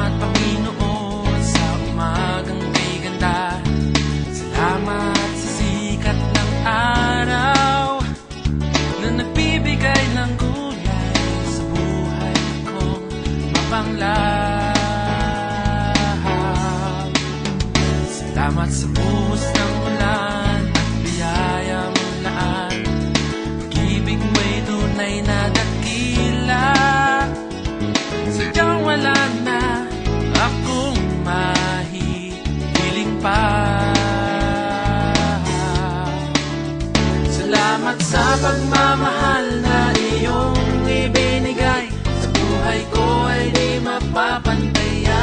Salamat Panginoon sa umagang ganda. Salamat sa sikat ng araw Na nagbibigay ng gulay sa buhay kong mapanglaw Salamat sa sa pagmamahal na iyong ibinigay Sa buhay ko ay di mapapantayan.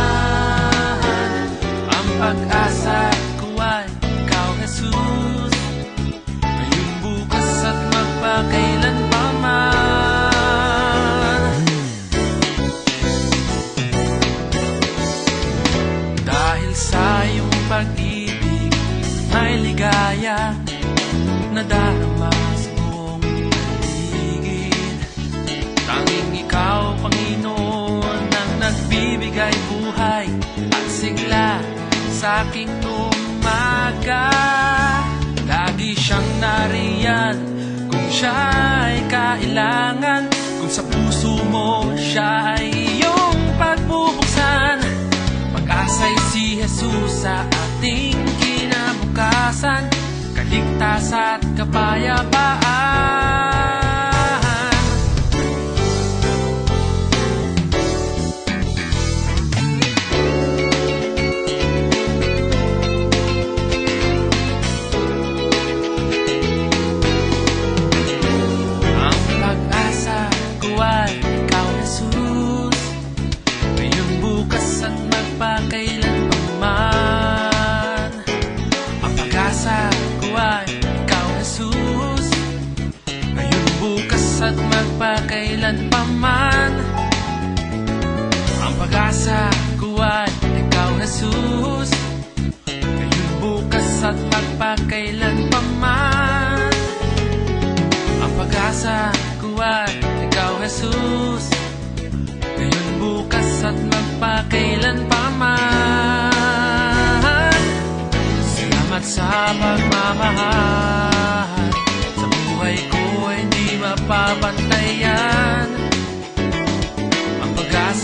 Ang pag-asa ko ay ikaw, Jesus. Ngayong bukas at magpakailan pa Dahil sa iyong pag-ibig May ligaya Na darama sa aking umaga Lagi siyang nariyan Kung siya ay kailangan Kung sa puso mo siya ay iyong pagbubuksan. Pag-asa'y si Jesus sa ating kinabukasan Kaligtas at kapayapaan at magpakailan pa man. Ang pag-asa ko ay ikaw, Jesus. Ngayon bukas at magpakailan pa man. Ang pag-asa ko ay ikaw, Jesus. Ngayon, bukas at magpakailan pa man. Salamat sa pagmamahal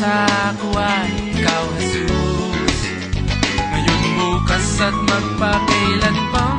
pag-asa ko ay ikaw, Jesus. Ngayon, bukas at magpakailan pa